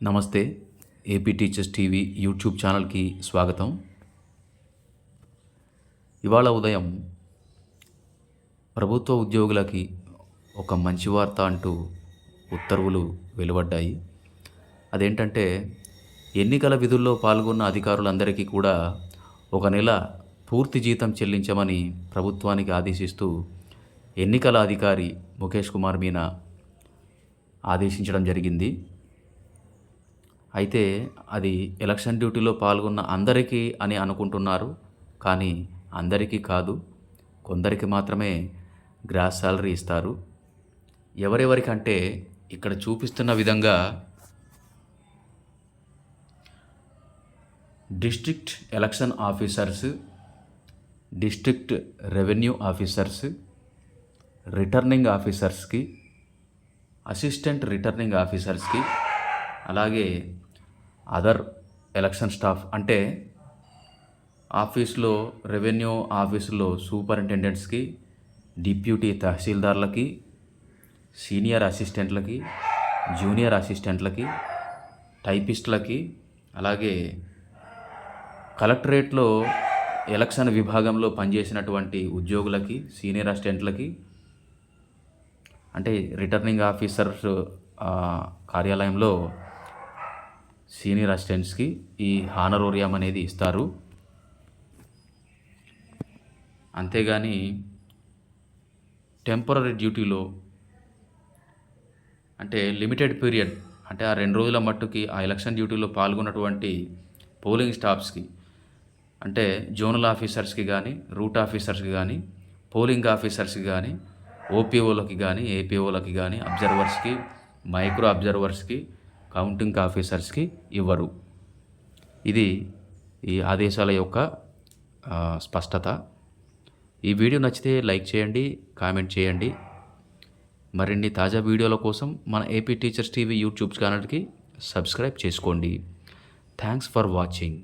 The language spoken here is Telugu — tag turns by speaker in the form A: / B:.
A: నమస్తే ఏపీ టీచర్స్ టీవీ యూట్యూబ్ ఛానల్కి స్వాగతం. ఇవాళ ఉదయం ప్రభుత్వ ఉద్యోగులకి ఒక మంచి వార్త అంటూ ఉత్తర్వులు వెలువడ్డాయి. అదేంటంటే ఎన్నికల విధుల్లో పాల్గొన్న అధికారులందరికీ కూడా ఒక నెల పూర్తి జీతం చెల్లించమని ప్రభుత్వానికి ఆదేశిస్తూ ఎన్నికల అధికారి ముఖేష్ కుమార్ మీనా ఆదేశించడం జరిగింది. అయితే అది ఎలక్షన్ డ్యూటీలో పాల్గొన్న అందరికీ అని అనుకుంటున్నారు. కానీ అందరికీ కాదు కొందరికి మాత్రమే గ్రాస్ శాలరీ ఇస్తారు. ఎవరెవరికంటే ఇక్కడ చూపిస్తున్న విధంగా district election officers district revenue officers returning ఆఫీసర్స్కి assistant returning ఆఫీసర్స్కి అలాగే అదర్ ఎలక్షన్ స్టాఫ్ అంటే ఆఫీస్లో రెవెన్యూ ఆఫీసులో సూపరింటెండెంట్స్కి డిప్యూటీ తహసీల్దార్లకి సీనియర్ అసిస్టెంట్లకి జూనియర్ అసిస్టెంట్లకి టైపిస్టులకి అలాగే కలెక్టరేట్లో ఎలక్షన్ విభాగంలో పనిచేసినటువంటి ఉద్యోగులకి సీనియర్ అసిస్టెంట్లకి అంటే రిటర్నింగ్ ఆఫీసర్స్ కార్యాలయంలో సీనియర్ అసిస్టెంట్స్కి ఈ హానరోరియం అనేది ఇస్తారు. అంతేగాని టెంపరీ డ్యూటీలో అంటే లిమిటెడ్ పీరియడ్ అంటే ఆ రెండు రోజుల మట్టుకి ఆ ఎలక్షన్ డ్యూటీలో పాల్గొన్నటువంటి పోలింగ్ స్టాఫ్స్కి అంటే జోనల్ ఆఫీసర్స్కి కానీ రూట్ ఆఫీసర్స్కి కానీ పోలింగ్ ఆఫీసర్స్కి కానీ ఓపీఓలకి కానీ ఏపీఓలకి కానీ అబ్జర్వర్స్కి మైక్రో అబ్జర్వర్స్కి కౌంటింగ్ ఆఫీసర్స్కి ఇవ్వరు. ఇది ఈ ఆదేశాల యొక్క స్పష్టత. ఈ వీడియో నచ్చితే లైక్ చేయండి కామెంట్ చేయండి. మరిన్ని తాజా వీడియోల కోసం మన ఏపీ టీచర్స్ టీవీ యూట్యూబ్ ఛానల్కి సబ్స్క్రైబ్ చేసుకోండి. Thanks for watching.